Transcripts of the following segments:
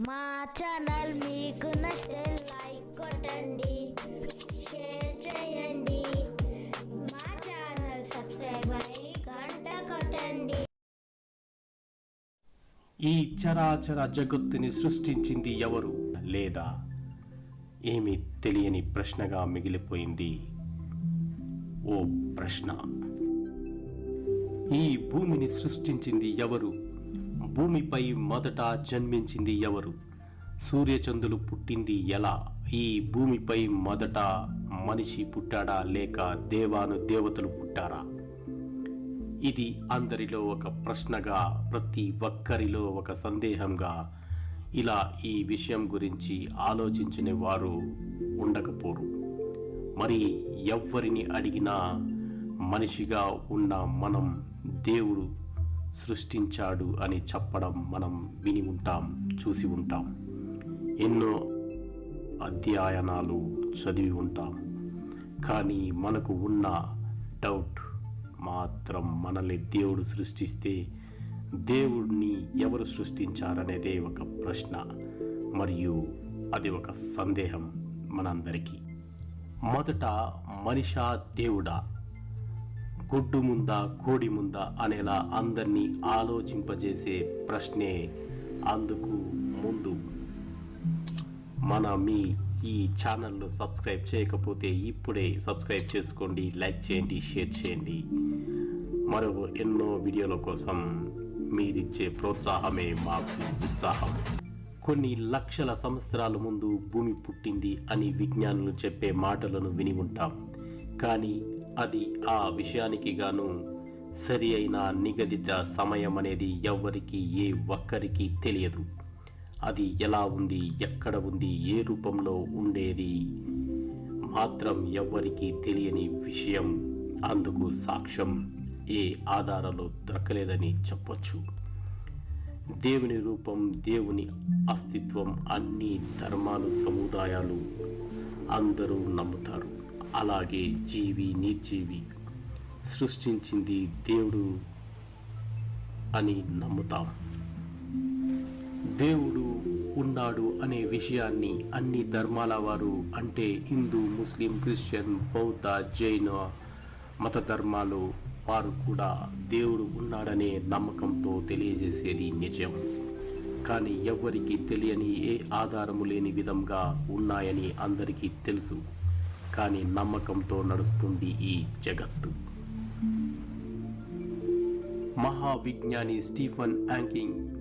మా ఛానల్ మీకు నచ్చితే లైక్ కొట్టండి షేర్ చేయండి. మా ఛానల్ సబ్స్క్రైబ్ అయ్యి గంట కొట్టండి. ఈ చరాచర జగత్తుని సృష్టించింది ఎవరు? లేదా ఏమీ తెలియని ప్రశ్నగా మిగిలిపోయింది? ఓ ప్రశ్న. ఈ భూమిని సృష్టించింది ఎవరు? భూమిపై మొదట జన్మించింది ఎవరు? సూర్యచంద్రులు పుట్టింది ఎలా? ఈ భూమిపై మొదట మనిషి పుట్టాడా లేక దేవాను దేవతలు పుట్టారా? ఇది అందరిలో ఒక ప్రశ్నగా ప్రతి ఒక్కరిలో ఒక సందేహంగా ఇలా ఈ విషయం గురించి ఆలోచించని వారు ఉండకపోరు. మరి ఎవ్వరిని అడిగినా మనిషిగా ఉన్న మనం దేవుడు సృష్టించాడు అని చెప్పడం మనం విని ఉంటాం చూసి ఉంటాం. ఎన్నో అధ్యయనాలు చదివి ఉంటాం. కానీ మనకు ఉన్న డౌట్ మాత్రం మనల్ని దేవుడు సృష్టిస్తే దేవుడిని ఎవరు సృష్టించారనేదే ఒక ప్రశ్న మరియు అది ఒక సందేహం మనందరికీ. మొదట మనిషా దేవుడా? గుడ్డు ముందా కోడి ముందా అనేలా అందరినీ ఆలోచింపజేసే ప్రశ్నే అందుకు ముందు మన మీ ఈ ఛానల్ను సబ్స్క్రైబ్ చేయకపోతే ఇప్పుడే సబ్స్క్రైబ్ చేసుకోండి లైక్ చేయండి షేర్ చేయండి. మరో ఎన్నో వీడియోల కోసం మీరిచ్చే ప్రోత్సాహమే మాకు ఉత్సాహం. కొన్ని లక్షల సంవత్సరాల ముందు భూమి పుట్టింది అని విజ్ఞానులు చెప్పే మాటలను విని ఉంటాం. కానీ అది ఆ విషయానికి గాను సరి అయిన నిగదిత సమయం అనేది ఎవ్వరికి ఏ ఒక్కరికి తెలియదు. అది ఎలా ఉంది ఎక్కడ ఉంది ఏ రూపంలో ఉండేది మాత్రం ఎవ్వరికీ తెలియని విషయం. అందుకు సాక్ష్యం ఏ ఆధారాలు దొరకలేదని చెప్పొచ్చు. దేవుని రూపం దేవుని అస్తిత్వం అన్ని ధర్మాలు సముదాయాలు అందరూ నమ్ముతారు. అలాగే జీవి నిర్జీవి సృష్టించింది దేవుడు అని నమ్ముతాం. దేవుడు ఉన్నాడు అనే విషయాన్ని అన్ని ధర్మాల వారు అంటే హిందూ ముస్లిం క్రిస్టియన్ బౌద్ధ జైన మత ధర్మాలు వారు కూడా దేవుడు ఉన్నాడనే నమ్మకంతో తెలియజేసేది నిజం. కానీ ఎవ్వరికీ తెలియని ఏ ఆధారము లేని విధంగా ఉన్నాయని అందరికీ తెలుసు. కానీ నమ్మకంతో నడుస్తుంది ఈ జగత్తు. మహావిజ్ఞాని స్టీఫన్ యాంకింగ్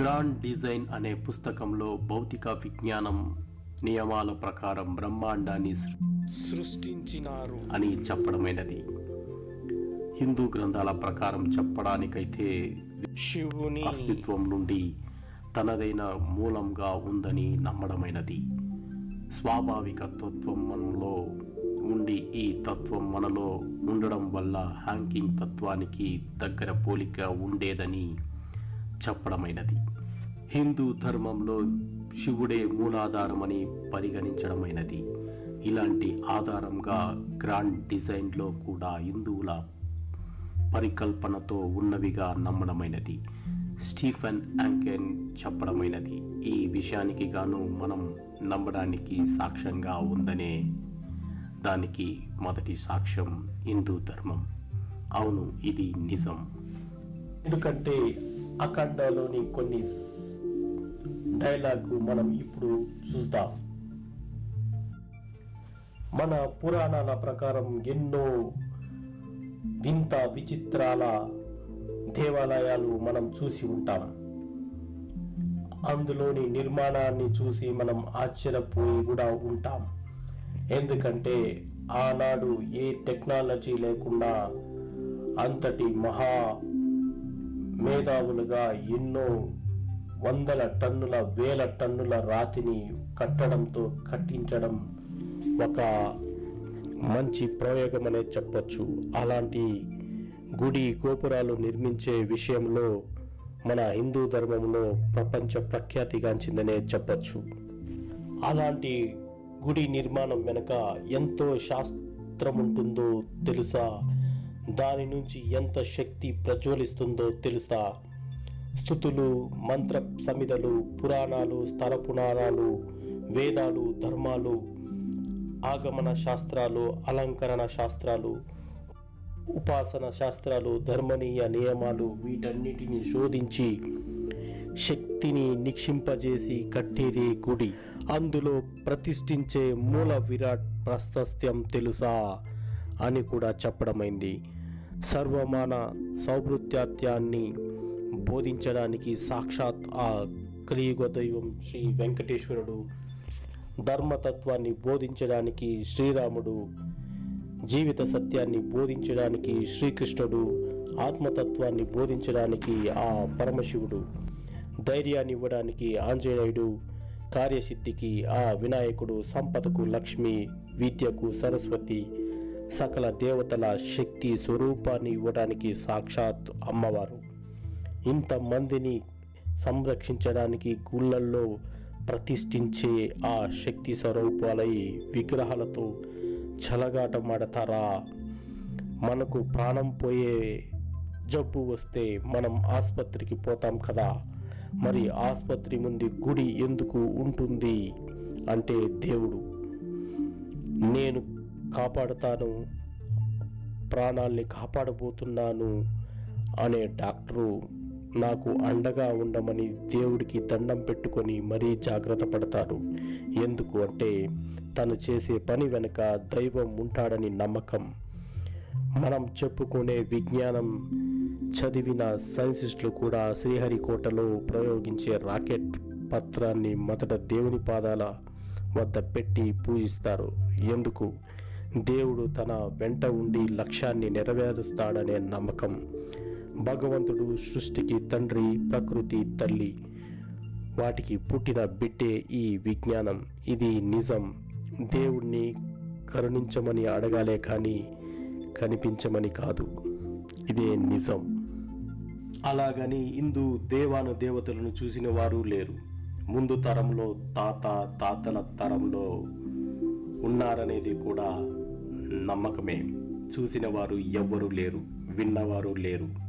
గ్రాండ్ డిజైన్ అనే పుస్తకంలో భౌతిక విజ్ఞానం నియమాల ప్రకారం బ్రహ్మాండాన్ని సృష్టించినారు. అని చెప్పడమైనది. హిందూ గ్రంథాల ప్రకారం చెప్పడానికైతే శివుని అస్తిత్వం నుండి తనదైన మూలంగా ఉందని నమ్మడమైనది. స్వాభావిక తత్వం మనలో ఉండి ఈ తత్వం మనలో ఉండడం వల్ల హ్యాంకింగ్ తత్వానికి దగ్గర పోలిక ఉండేదని చెప్పడమైనది. హిందూ ధర్మంలో శివుడే మూలాధారమని పరిగణించడమైనది. ఇలాంటి ఆధారంగా గ్రాండ్ డిజైన్లో కూడా హిందువుల పరికల్పనతో ఉన్నవిగా నమ్మడమైనది స్టీఫెన్ యాంకెన్ చెప్పడమైనది. ఈ విషయానికి గాను మనం నమ్మడానికి సాక్ష్యంగా ఉందనే దానికి మొదటి సాక్ష్యం హిందూ ధర్మం. అవును ఇది నిజం. ఎందుకంటే అఖండలోని కొన్ని డైలాగ్ మనం ఇప్పుడు చూద్దాం మన పురాణాల ప్రకారం ఎన్నో వింత విచిత్రాల దేవాలయాలు మనం చూసి ఉంటాం. అందులోని నిర్మాణాన్ని చూసి మనం ఆశ్చర్యపోయి కూడా ఉంటాం. ఎందుకంటే ఆనాడు ఏ టెక్నాలజీ లేకుండా అంతటి మహా మేధావులుగా ఎన్నో వందల టన్నుల వేల టన్నుల రాతిని కట్టడంతో కట్టించడం ఒక మంచి ప్రయోగం అనే చెప్పచ్చు. అలాంటి గుడి గోపురాలు నిర్మించే విషయంలో మన హిందూ ధర్మంలో ప్రపంచ ప్రఖ్యాతిగాంచిందనే చెప్పచ్చు. అలాంటి గుడి నిర్మాణం వెనుక ఎంతో శాస్త్రం ఉంటుందో తెలుసా? దాని నుంచి ఎంత శక్తి ప్రజ్వలిస్తుందో తెలుసా? స్థుతులు మంత్ర సమిధలు పురాణాలు స్థల పురాణాలు వేదాలు ధర్మాలు ఆగమన శాస్త్రాలు అలంకరణ శాస్త్రాలు ఉపాసన శాస్త్రాలు ధర్మనీయ నియమాలు వీటన్నిటిని శోధించి శక్తిని నిక్షింపజేసి కట్టేదే గుడి. అందులో ప్రతిష్ఠించే మూల విరాట్ ప్రశస్త్యం తెలుసా అని కూడా చెప్పడమైంది. సర్వమాన సౌభృత్యాత్యాన్ని బోధించడానికి సాక్షాత్ ఆ కలియుగ దైవం శ్రీ వెంకటేశ్వరుడు ధర్మతత్వాన్ని బోధించడానికి శ్రీరాముడు జీవిత సత్యాన్ని బోధించడానికి శ్రీకృష్ణుడు ఆత్మతత్వాన్ని బోధించడానికి ఆ పరమశివుడు ధైర్యాన్ని ఇవ్వడానికి ఆంజనేయుడు కార్యసిద్ధికి ఆ వినాయకుడు సంపదకు లక్ష్మి విద్యకు సరస్వతి సకల దేవతల శక్తి స్వరూపాన్ని ఇవ్వడానికి సాక్షాత్ అమ్మవారు. ఇంతమందిని సంరక్షించడానికి గుళ్ళల్లో ప్రతిష్ఠించే ఆ శక్తి స్వరూపాలై విగ్రహాలతో చలగాటమాడతారా? మనకు ప్రాణం పోయే జబ్బు వస్తే మనం ఆసుపత్రికి పోతాం కదా? మరి ఆసుపత్రి ముందు గుడి ఎందుకు ఉంటుంది? అంటే దేవుడు నేను కాపాడుతాను ప్రాణాల్ని కాపాడబోతున్నాను అనే డాక్టరు నాకు అండగా ఉండమని దేవుడికి దండం పెట్టుకొని మరీ జాగ్రత్త పడతారు ఎందుకు అంటే తను చేసే పని వెనుక దైవం ఉంటాడని నమ్మకం. మనం చెప్పుకునే విజ్ఞానం చదివిన సైన్సిస్టులు కూడా శ్రీహరికోటలో ప్రయోగించే రాకెట్ పత్రాన్ని మొదట దేవుని పాదాల వద్ద పెట్టి పూజిస్తారు. ఎందుకు? దేవుడు తన వెంట ఉండి లక్ష్యాన్ని నెరవేరుస్తాడనే నమ్మకం. భగవంతుడు సృష్టికి తండ్రి ప్రకృతి తల్లి. వాటికి పుట్టిన బిడ్డే ఈ విజ్ఞానం. ఇది నిజం. దేవుణ్ణి కరుణించమని అడగాలే కానీ కనిపించమని కాదు. ఇదే నిజం. అలాగని హిందూ దేవాను దేవతలను చూసిన వారు లేరు. ముందు తరంలో తాత తాతల తరంలో ఉన్నారనేది కూడా నమ్మకమే. చూసిన వారు ఎవ్వరూ లేరు విన్నవారు లేరు.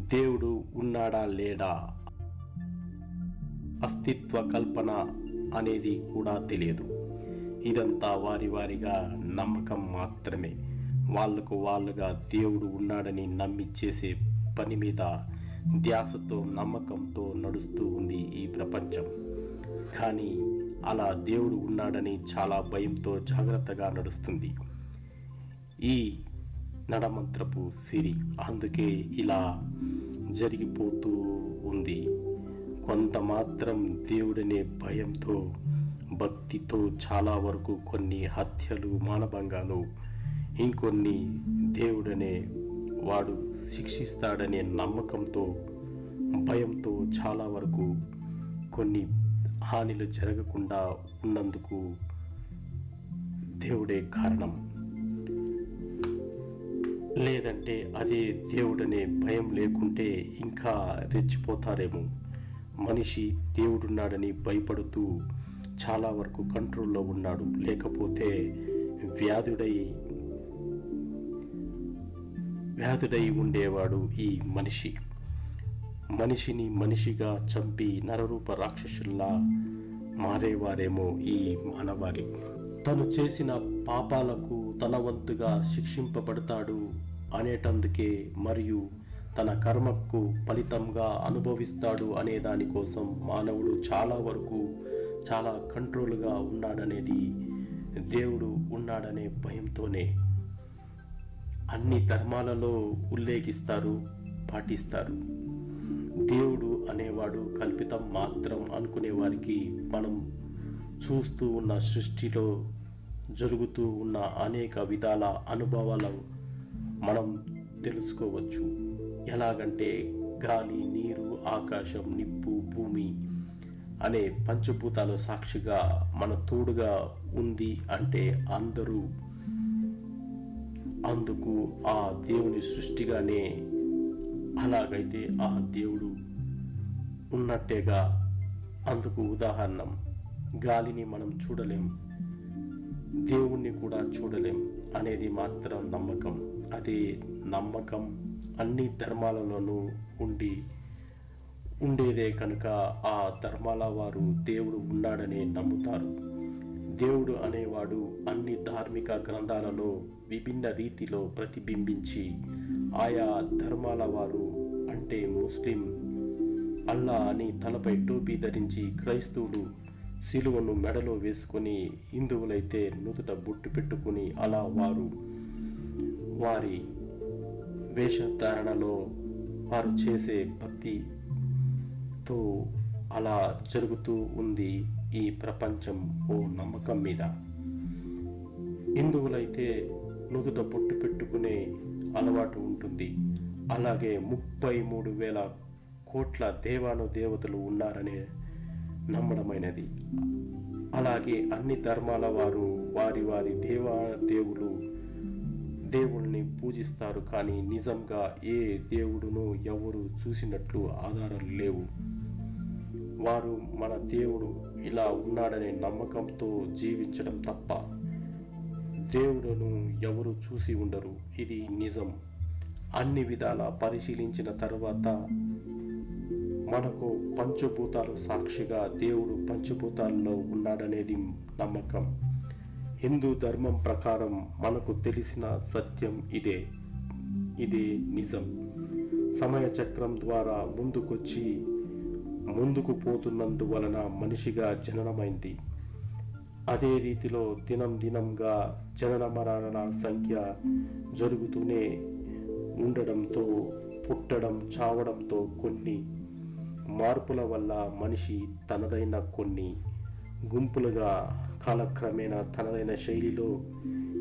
దేవుడు ఉన్నాడా లేడా? అస్తిత్వ కల్పన అనేది కూడా తెలియదు. ఇదంతా వారి వారిగా నమ్మకం మాత్రమే. వాళ్ళకు వాళ్ళుగా దేవుడు ఉన్నాడని నమ్మి చేసే పని మీద ధ్యాసతో నమ్మకంతో నడుస్తూ ఉంది ఈ ప్రపంచం. కానీ అలా దేవుడు ఉన్నాడని చాలా భయంతో జాగ్రత్తగా నడుస్తుంది. ఈ నడమంత్రపు సిరి. అందుకే ఇలా జరిగిపోతూ ఉంది. కొంత మాత్రం దేవుడనే భయంతో భక్తితో చాలా వరకు కొన్ని హత్యలు మానభంగాలు ఇంకొన్ని దేవుడనే వాడు శిక్షిస్తాడనే నమ్మకంతో భయంతో చాలా వరకు కొన్ని హానిలు జరగకుండా ఉన్నందుకు దేవుడే కారణం. లేదంటే అదే దేవుడనే భయం లేకుంటే ఇంకా రెచ్చిపోతారేమో. మనిషి దేవుడున్నాడని భయపడుతూ చాలా వరకు కంట్రోల్లో ఉన్నాడు. లేకపోతే వ్యాధుడై వ్యాధుడై ఉండేవాడు ఈ మనిషి. మనిషిని మనిషిగా చంపి నరరూప రాక్షసుల్లా మారేవారేమో ఈ మానవాళి. తను చేసిన పాపాలకు తన వంతుగా శిక్షింపబడతాడు అనేటందుకే మరియు తన కర్మకు ఫలితంగా అనుభవిస్తాడు అనే దానికోసం మానవుడు చాలా వరకు చాలా కంట్రోల్గా ఉన్నాడనేది దేవుడు ఉన్నాడనే భయంతోనే. అన్ని ధర్మాలలో ఉల్లేఖిస్తారు పాటిస్తారు. దేవుడు అనేవాడు కల్పితం మాత్రం అనుకునే వారికి మనం చూస్తూ ఉన్న సృష్టిలో జరుగుతూ ఉన్న అనేక విధాల అనుభవాలు మనం తెలుసుకోవచ్చు. ఎలాగంటే గాలి నీరు ఆకాశం నిప్పు భూమి అనే పంచభూతాలు సాక్షిగా మన తోడుగా ఉంది అంటే అందరూ అందుకు ఆ దేవుని సృష్టిగానే అలాగైతే ఆ దేవుడు ఉన్నట్టేగా అందుకు ఉదాహరణం. గాలిని మనం చూడలేం. దేవుణ్ణి కూడా చూడలేం అనేది మాత్రం నమ్మకం. అదే నమ్మకం అన్ని ధర్మాలలోనూ ఉండి ఉండేదే కనుక ఆ ధర్మాల వారు దేవుడు ఉన్నాడనే నమ్ముతారు. దేవుడు అనేవాడు అన్ని ధార్మిక గ్రంథాలలో విభిన్న రీతిలో ప్రతిబింబించి ఆయా ధర్మాల వారు అంటే ముస్లిం అల్లా అని తలపై టోపీ ధరించి క్రైస్తవుడు సిలువను మెడలో వేసుకొని హిందువులైతే నుదుట బొట్టు పెట్టుకుని అలా వారు వారి వేషధారణలో వారు చేసే భక్తితో అలా జరుగుతూ ఉంది ఈ ప్రపంచం ఓ నమ్మకం మీద. హిందువులైతే నుదుట బొట్టు పెట్టుకునే అలవాటు ఉంటుంది. అలాగే ముప్పై మూడు వేల కోట్ల దేవాను దేవతలు ఉన్నారనే నమ్మడమైనది. అలాగే అన్ని ధర్మాల వారు వారి వారి దేవా దేవులు దేవుల్ని పూజిస్తారు కానీ నిజంగా ఏ దేవుడును ఎవరు చూసినట్లు ఆధారాలు లేవు. వారు మన దేవుడు ఇలా ఉన్నాడనే నమ్మకంతో జీవించడం తప్ప దేవుడును ఎవరు చూసి ఉండరు. ఇది నిజం. అన్ని విధాల పరిశీలించిన తర్వాత మనకు పంచభూతాలు సాక్షిగా దేవుడు పంచభూతాల్లో ఉన్నాడనేది నమ్మకం. హిందూ ధర్మం ప్రకారం మనకు తెలిసిన సత్యం ఇదే. ఇదే నిజం. సమయ చక్రం ద్వారా ముందుకొచ్చి ముందుకు పోతున్నందువలన మనిషిగా జననమైంది. అదే రీతిలో దినం దినంగా జనన మరణాల సంఖ్య జరుగుతూనే ఉండడంతో పుట్టడం చావడంతో కొన్ని మార్పుల వల్ల మనిషి తనదైన కొన్ని గుంపులుగా కాలక్రమేణా తనదైన శైలిలో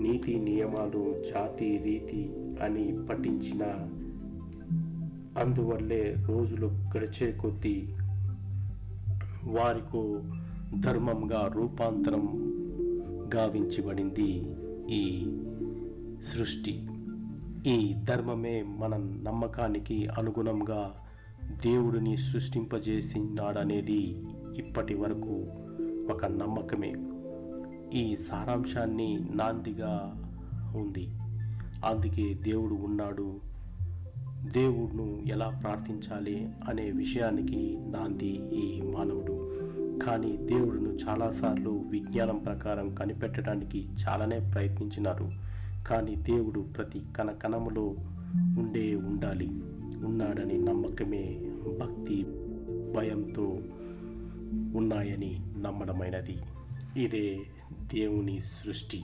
నీతి నియమాలు జాతి రీతి అని పఠించిన అందువల్లే రోజులు గడిచే కొద్దీ వారికో ధర్మంగా రూపాంతరం గావించబడింది ఈ సృష్టి. ఈ ధర్మమే మన నమ్మకానికి అనుగుణంగా దేవుడిని సృష్టింపజేసినాడనేది ఇప్పటి వరకు ఒక నమ్మకమే. ఈ సారాంశాన్ని నాందిగా ఉంది. అందుకే దేవుడు ఉన్నాడు. దేవుడును ఎలా ప్రార్థించాలి అనే విషయానికి నాంది ఈ మానవుడు. కానీ దేవుడును చాలాసార్లు విజ్ఞానం ప్రకారం కనిపెట్టడానికి చాలానే ప్రయత్నించినారు. కానీ దేవుడు ప్రతి కణకణములో ఉండే ఉండాలి. ఉన్నాడని నమ్మకమే భక్తి భయంతో ఉన్నాయని నమ్మడమైనది ఇదే దేవుని సృష్టి.